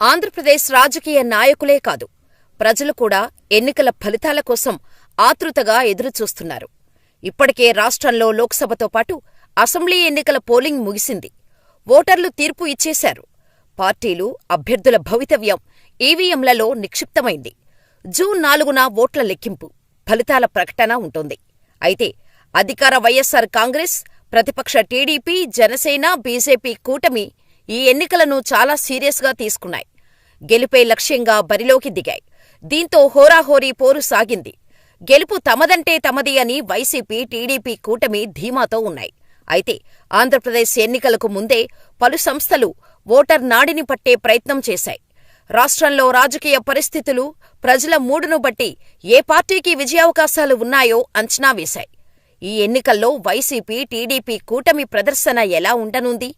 ఆంధ్రప్రదేశ్ రాజకీయ నాయకులే కాదు ప్రజలు కూడా ఎన్నికల ఫలితాల కోసం ఆతృతగా ఎదురుచూస్తున్నారు. ఇప్పటికే రాష్ట్రంలో లోక్సభతో పాటు అసెంబ్లీ ఎన్నికల పోలింగ్ ముగిసింది. ఓటర్లు తీర్పు ఇచ్చేశారు. పార్టీలు అభ్యర్థుల భవితవ్యం ఈవీఎంలలో నిక్షిప్తమైంది. జూన్ నాలుగున ఓట్ల లెక్కింపు ఫలితాల ప్రకటన ఉంటుంది. అయితే అధికార వైఎస్సార్ కాంగ్రెస్ ప్రతిపక్ష టీడీపీ జనసేన బీజేపీ కూటమి ఈ ఎన్నికలను చాలా సీరియస్గా తీసుకున్నాయి. గెలుపే లక్ష్యంగా బరిలోకి దిగాయి. దీంతో హోరాహోరీ పోరు సాగింది. గెలుపు తమదంటే తమది అని వైసీపీ టీడీపీ కూటమి ధీమాతో ఉన్నాయి. అయితే ఆంధ్రప్రదేశ్ ఎన్నికలకు ముందే పలు సంస్థలు ఓటర్ నాడిని పట్టే ప్రయత్నం చేశాయి. రాష్ట్రంలో రాజకీయ పరిస్థితులు ప్రజల మూడును బట్టి ఏ పార్టీకి విజయావకాశాలు ఉన్నాయో అంచనా వేశాయి. ఈ ఎన్నికల్లో వైసీపీ టీడీపీ కూటమి ప్రదర్శన ఎలా ఉండనుంది?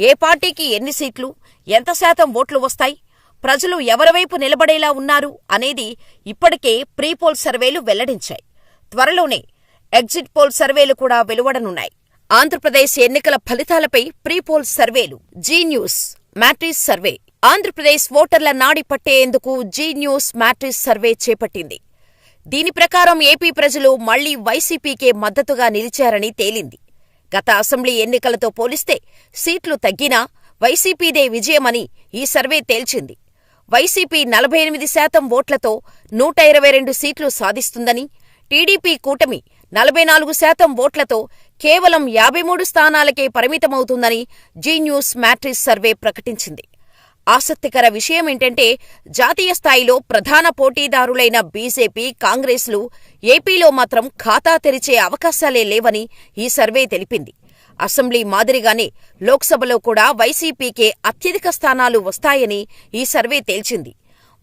ఏ పార్టీకి ఎన్ని సీట్లు ఎంత శాతం ఓట్లు వస్తాయి? ప్రజలు ఎవరివైపు నిలబడేలా ఉన్నారు అనేది ఇప్పటికే ప్రీపోల్ సర్వేలు వెల్లడించాయి. త్వరలోనే ఎగ్జిట్ పోల్ సర్వేలు కూడా వెలువడనున్నాయి. ఆంధ్రప్రదేశ్ ఎన్నికల ఫలితాలపై ప్రీపోల్ సర్వేలు Zee News Matrize survey. Andhra Pradesh ఓటర్ల నాడి పట్టేందుకు జీ న్యూస్ మ్యాట్రిస్ సర్వే చేపట్టింది. దీని ప్రకారం ఏపీ ప్రజలు మళ్ళీ వైసీపీకే మద్దతుగా నిలిచారని తేలింది. గత అసెంబ్లీ ఎన్నికలతో పోలిస్తే సీట్లు తగ్గినా వైసీపీదే విజయమని ఈ సర్వే తేల్చింది. వైసీపీ నలభై ఎనిమిది శాతం ఓట్లతో నూట ఇరవై రెండు సీట్లు సాధిస్తుందని టీడీపీ కూటమి నలభై నాలుగు శాతం ఓట్లతో కేవలం యాభై మూడు స్థానాలకే పరిమితమవుతుందని జీ న్యూస్ మ్యాట్రిక్స్ సర్వే ప్రకటించింది. ఆసక్తికర విషయమేంటంటే జాతీయ స్థాయిలో ప్రధాన పోటీదారులైన బీజేపీ కాంగ్రెస్లు ఏపీలో మాత్రం ఖాతా తెరిచే అవకాశాలే లేవని ఈ సర్వే తెలిపింది. అసెంబ్లీ మాదిరిగానే లోక్సభలో కూడా వైసీపీకే అత్యధిక స్థానాలు వస్తాయని ఈ సర్వే తేల్చింది.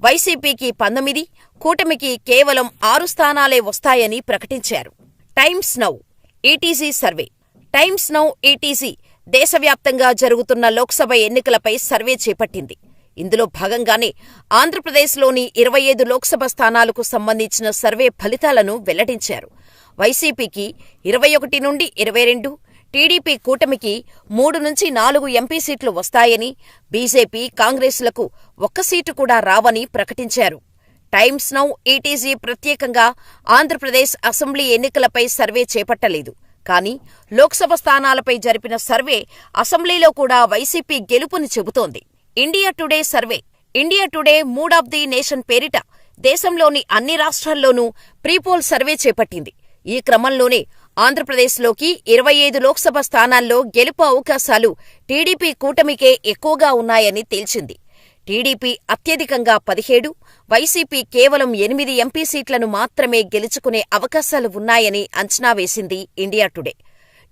వైసీపీకి పంతొమ్మిది కూటమికి కేవలం ఆరు స్థానాలే వస్తాయని ప్రకటించారు. Times Now ETG survey. Times Now ETG దేశవ్యాప్తంగా జరుగుతున్న లోక్సభ ఎన్నికలపై సర్వే చేపట్టింది. ఇందులో భాగంగానే ఆంధ్రప్రదేశ్లోని ఇరవై ఐదు లోక్సభ స్థానాలకు సంబంధించిన సర్వే ఫలితాలను వెల్లడించారు. వైసీపీకి ఇరవై ఒకటి నుండి ఇరవై రెండు టీడీపీ కూటమికి మూడు నుంచి నాలుగు ఎంపీ సీట్లు వస్తాయని బీజేపీ కాంగ్రెస్లకు ఒక్క సీటు కూడా రావని ప్రకటించారు. టైమ్స్ నౌ ఈటీజీ ప్రత్యేకంగా ఆంధ్రప్రదేశ్ అసెంబ్లీ ఎన్నికలపై సర్వే చేపట్టలేదు. కానీ లోక్సభ స్థానాలపై జరిపిన సర్వే అసెంబ్లీలో కూడా వైసీపీ గెలుపుని చెబుతోంది. India Today survey. India Today mood of the nation పేరిట దేశంలోని అన్ని రాష్ట్రాల్లోనూ ప్రీపోల్ సర్వే చేపట్టింది. ఈ క్రమంలోనే ఆంధ్రప్రదేశ్లోకి ఇరవై ఐదు లోక్సభ స్థానాల్లో గెలుపు అవకాశాలు టీడీపీ కూటమికే ఎక్కువగా ఉన్నాయని తేల్చింది. టీడీపీ అత్యధికంగా పదిహేడు వైసీపీ కేవలం ఎనిమిది ఎంపీ సీట్లను మాత్రమే గెలుచుకునే అవకాశాలు ఉన్నాయని అంచనా వేసింది ఇండియా టుడే.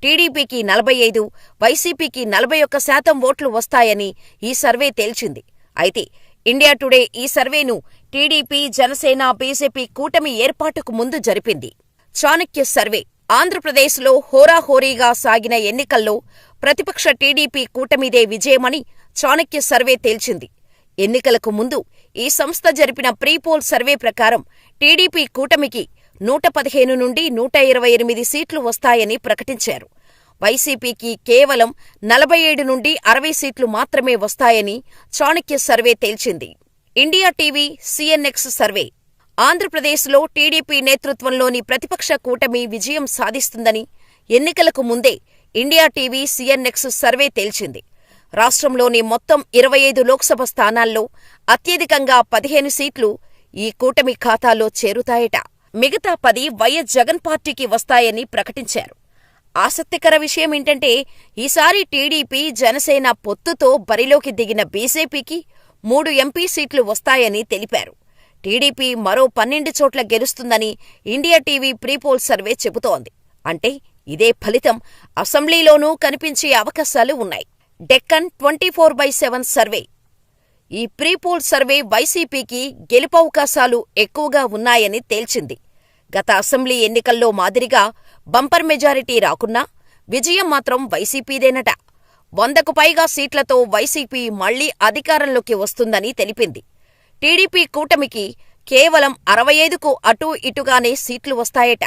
టీడీపీకి నలభై ఐదు వైసీపీకి నలభై ఒక్క శాతం ఓట్లు వస్తాయని ఈ సర్వే తేల్చింది. అయితే ఇండియా టుడే ఈ సర్వేను టీడీపీ జనసేన బీజేపీ కూటమి ఏర్పాటుకు ముందు జరిపింది. చాణక్య సర్వే. ఆంధ్రప్రదేశ్లో హోరాహోరీగా సాగిన ఎన్నికల్లో ప్రతిపక్ష టీడీపీ కూటమిదే విజయమని చాణక్య సర్వే తేల్చింది. ఎన్నికలకు ముందు ఈ సంస్థ జరిపిన ప్రీపోల్ సర్వే ప్రకారం టీడీపీ కూటమికి నూట పదిహేను నుండి నూట ఇరవై ఎనిమిది సీట్లు వస్తాయని ప్రకటించారు. వైసీపీకి కేవలం నలభై ఏడు నుండి అరవై సీట్లు మాత్రమే వస్తాయని Chanakya survey తేల్చింది. India TV CNX survey. ఆంధ్రప్రదేశ్లో టీడీపీ నేతృత్వంలోని ప్రతిపక్ష కూటమి విజయం సాధిస్తుందని ఎన్నికలకు ముందే ఇండియా టీవీ సీఎన్ఎక్స్ సర్వే తేల్చింది. రాష్ట్రంలోని మొత్తం ఇరవై ఐదు లోక్సభ స్థానాల్లో అత్యధికంగా పదిహేను సీట్లు ఈ కూటమి ఖాతాలో చేరుతాయట. మిగతా పది వైఎస్ జగన్ పార్టీకి వస్తాయని ప్రకటించారు. ఆసక్తికర విషయమేంటంటే ఈసారి టీడీపీ జనసేన పొత్తుతో బరిలోకి దిగిన బీజేపీకి మూడు ఎంపీ సీట్లు వస్తాయని తెలిపారు. టీడీపీ మరో పన్నెండు చోట్ల గెలుస్తుందని ఇండియా టీవీ ప్రీపోల్ సర్వే చెబుతోంది. అంటే ఇదే ఫలితం అసెంబ్లీలోనూ కనిపించే అవకాశాలు ఉన్నాయి. Deccan twenty four by seven survey. ఈ ప్రీపోల్ సర్వే వైసీపీకి గెలుపవకాశాలు ఎక్కువగా ఉన్నాయని తేల్చింది. గత అసెంబ్లీ ఎన్నికల్లో మాదిరిగా బంపర్ మెజారిటీ రాకున్నా విజయం మాత్రం వైసీపీదేనట. వందకు పైగా సీట్లతో వైసీపీ మళ్ళీ అధికారంలోకి వస్తుందని తెలిపింది. టీడీపీ కూటమికి కేవలం అరవై ఐదుకు అటూ ఇటుగానే సీట్లు వస్తాయట.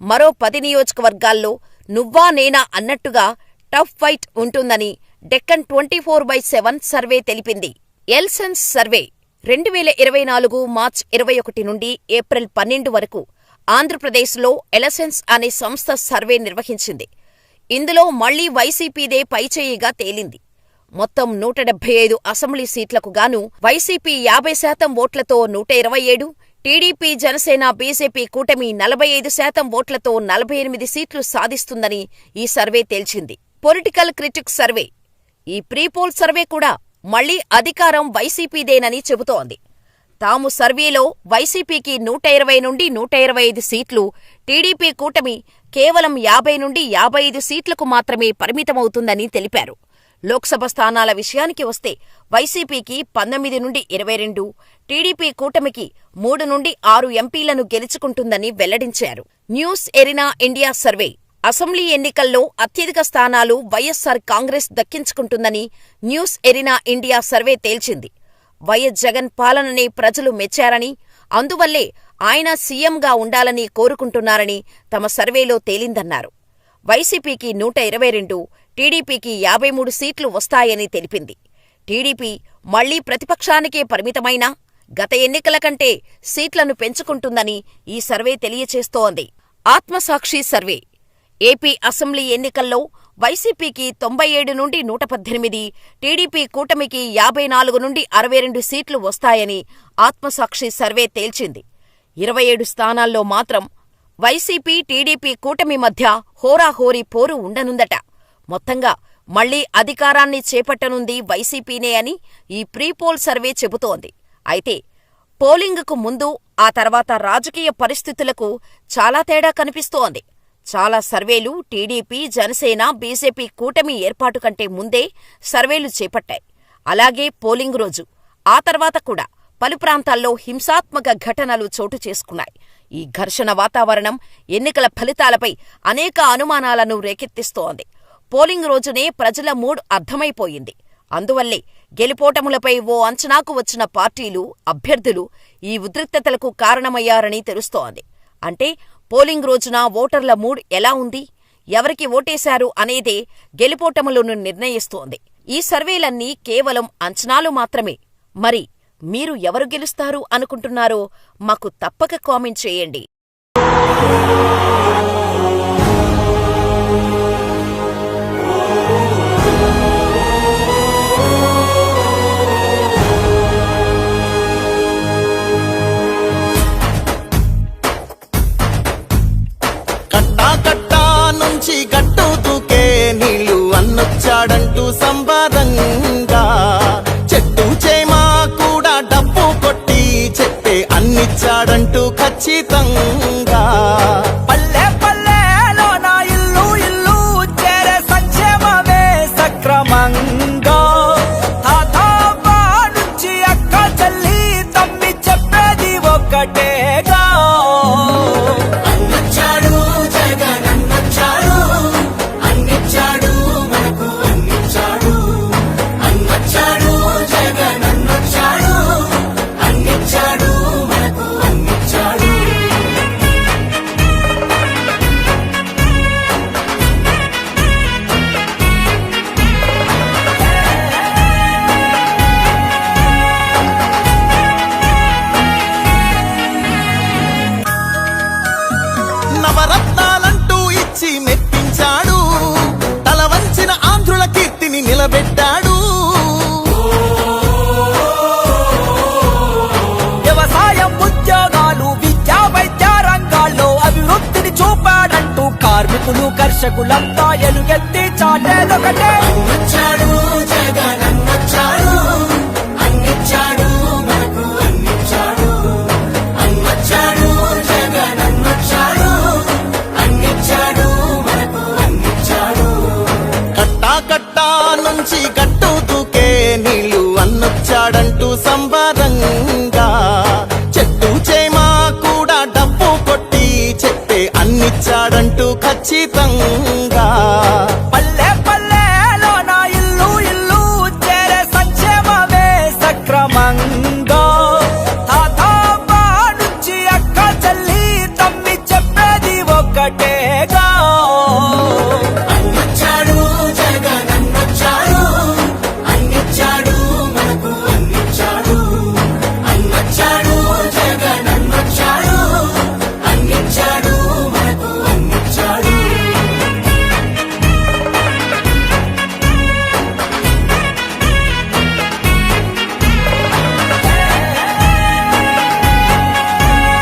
మరో పది నియోజకవర్గాల్లో నువ్వా నేనా అన్నట్టుగా టఫ్ ఫైట్ ఉంటుందని Deccan twenty four by seven survey తెలిపింది. ఎల్సెన్స్ సర్వే రెండు వేల ఇరవై నాలుగు మార్చ్ ఇరవై ఒకటి నుండి ఏప్రిల్ పన్నెండు వరకు ఆంధ్రప్రదేశ్లో ఎలసెన్స్ అనే సంస్థ సర్వే నిర్వహించింది. ఇందులో మళ్ళీ వైసీపీదే పైచేయిగా తేలింది. మొత్తం నూట డెబ్బై ఐదు అసెంబ్లీ సీట్లకు గాను వైసీపీ యాభై శాతం ఓట్లతో నూట ఇరవై ఏడు టీడీపీ జనసేన బీజేపీ కూటమి నలభై ఐదు శాతం ఓట్లతో నలభై ఎనిమిది సీట్లు సాధిస్తుందని ఈ సర్వే తేల్చింది. Political critic survey. ఈ ప్రీపోల్ సర్వే కూడా మళ్ళీ అధికారం వైసీపీదేనని చెబుతోంది. తాము సర్వేలో వైసీపీకి నూట ఇరవై నుండి నూట ఇరవై ఐదు సీట్లు టీడీపీ కూటమి కేవలం యాభై నుండి యాభై ఐదు సీట్లకు మాత్రమే పరిమితమవుతుందని తెలిపారు. లోక్సభ స్థానాల విషయానికి వస్తే వైసీపీకి పంతొమ్మిది నుండి ఇరవై రెండు టీడీపీ కూటమికి మూడు నుండి ఆరు ఎంపీలను గెలుచుకుంటుందని వెల్లడించారు. News arena India survey. Assembly ఎన్నికల్లో అత్యధిక స్థానాలు వైఎస్సార్ కాంగ్రెస్ దక్కించుకుంటుందని న్యూస్ ఎరినా ఇండియా సర్వే తేల్చింది. వైఎస్ జగన్ పాలననే ప్రజలు మెచ్చారని అందువల్లే ఆయన సీఎంగా ఉండాలని కోరుకుంటున్నారని తమ సర్వేలో తేలిందన్నారు. వైసీపీకి నూట ఇరవై రెండు టీడీపీకి యాభై మూడు సీట్లు వస్తాయని తెలిపింది. టీడీపీ మళ్ళీ ప్రతిపక్షానికే పరిమితమైనా గత ఎన్నికల కంటే సీట్లను పెంచుకుంటుందని ఈ సర్వే తెలియచేస్తోంది. ఆత్మసాక్షి సర్వే. ఏపీ అసెంబ్లీ ఎన్నికల్లో వైసీపీకి తొంభై ఏడు నుండి నూట పద్దెనిమిది టీడీపీ కూటమికి యాభై నాలుగు నుండి అరవై రెండు సీట్లు వస్తాయని ఆత్మసాక్షి సర్వే తేల్చింది. ఇరవై ఏడు స్థానాల్లో మాత్రం వైసీపీ టీడీపీ కూటమి మధ్య హోరాహోరీ పోరు ఉండనుందట. మొత్తంగా మళ్ళీ అధికారాన్ని చేపట్టనుంది వైసీపీనే అని ఈ ప్రీపోల్ సర్వే చెబుతోంది. అయితే పోలింగుకు ముందు ఆ తర్వాత రాజకీయ పరిస్థితులకు చాలా తేడా కనిపిస్తోంది. చాలా సర్వేలు టీడీపీ జనసేన బీజేపీ కూటమి ఏర్పాటు కంటే ముందే సర్వేలు చేపట్టాయి. అలాగే పోలింగ్ రోజు ఆ తర్వాత కూడా పలు ప్రాంతాల్లో హింసాత్మక ఘటనలు చోటు చేసుకున్నాయి. ఈ ఘర్షణ వాతావరణం ఎన్నికల ఫలితాలపై అనేక అనుమానాలను రేకెత్తిస్తోంది. పోలింగ్ రోజునే ప్రజల మూడ్ అర్థమైపోయింది. అందువల్లే గెలుపోటములపై ఓ అంచనాకు వచ్చిన పార్టీలు అభ్యర్థులు ఈ ఉద్రిక్తతలకు కారణమయ్యారని తెలుస్తోంది. అంటే పోలింగ్ రోజున ఓటర్ల మూడ్ ఎలా ఉంది? ఎవరికి ఓటేశారు అనేదే గెలుపోటములను నిర్ణయిస్తోంది. ఈ సర్వేలన్నీ కేవలం అంచనాలు మాత్రమే. మరి మీరు ఎవరు గెలుస్తారు అనుకుంటున్నారో మాకు తప్పక కామెంట్ చేయండి. వచ్చాడంటూ ఖచ్చితంగా దర్శకులంతా ఎలుగెత్తి చాటేదొకటే వచ్చాడు